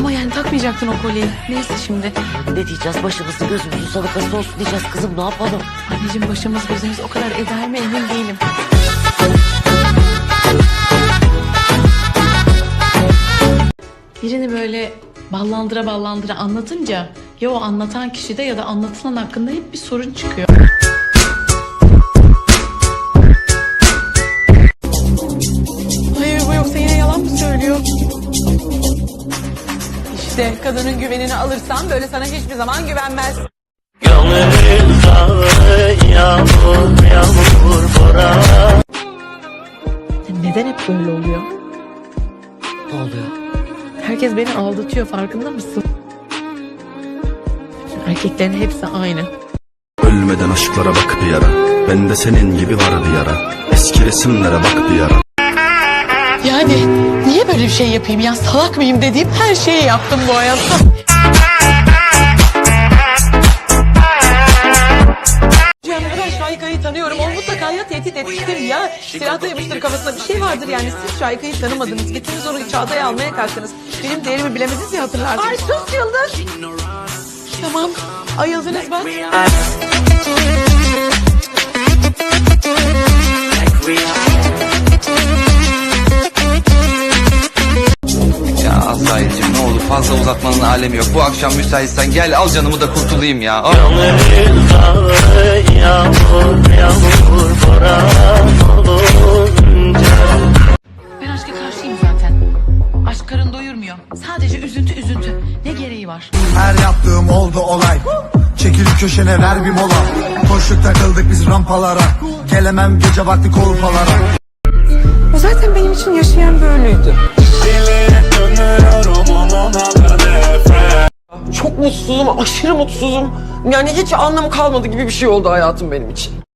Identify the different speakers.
Speaker 1: Ama yani takmayacaktın o kolyeyi. Neyse şimdi.
Speaker 2: Ne diyeceğiz başımızın gözümüzün sadakası olsun diyeceğiz kızım ne yapalım?
Speaker 1: Anneciğim başımız gözümüz o kadar eder mi emin değilim. Birini böyle ballandıra ballandıra anlatınca ya o anlatan kişide ya da anlatılan hakkında hep bir sorun çıkıyor. Hayır bu yoksa yine yalan mı söylüyor? İşte kadının güvenini alırsan böyle sana hiçbir zaman güvenmez.
Speaker 3: Gönül dağı yağmur yağmur bora
Speaker 1: Neden hep böyle oluyor?
Speaker 2: Ne oluyor?
Speaker 1: Herkes beni aldatıyor farkında mısın? Erkeklerin hepsi aynı.
Speaker 4: Ölmeden aşklara bak bir ara Bende senin gibi var bir yara Eski resimlere bak bir ara
Speaker 1: Yani böyle bir şey yapayım ya salak mıyım dediğim her şeyi yaptım bu hayatta. Ben Şahika'yı tanıyorum. O mutlaka ya tehdit etmiştir ya silah dayamıştır kafasına bir şey vardır yani. Siz Şahika'yı tanımadınız. Gittiniz onu Çağatay'a almaya kalktınız. Benim değerimi bilemediniz ya hatırlarsınız. Ay sus Yıldız. Tamam ayıldınız bak.
Speaker 5: Azrail'cim ne olur fazla uzatmanın alemi yok. Bu akşam müsaitsen gel al canımı da kurtulayım ya.
Speaker 3: Yağmur yağmur olunca
Speaker 1: Ben aşka karşıyım zaten. Aşk karın doyurmuyor. Sadece üzüntü üzüntü. Ne gereği var?
Speaker 6: Her yaptığım oldu olay Çekilip köşene ver bir mola Koştuk takıldık biz rampalara Gelemem gece vakti kolpalara
Speaker 7: O zaten benim için yaşayan böyleydi. Çok mutsuzum, aşırı mutsuzum. Yani hiç anlamı kalmadı gibi bir şey oldu hayatım benim için.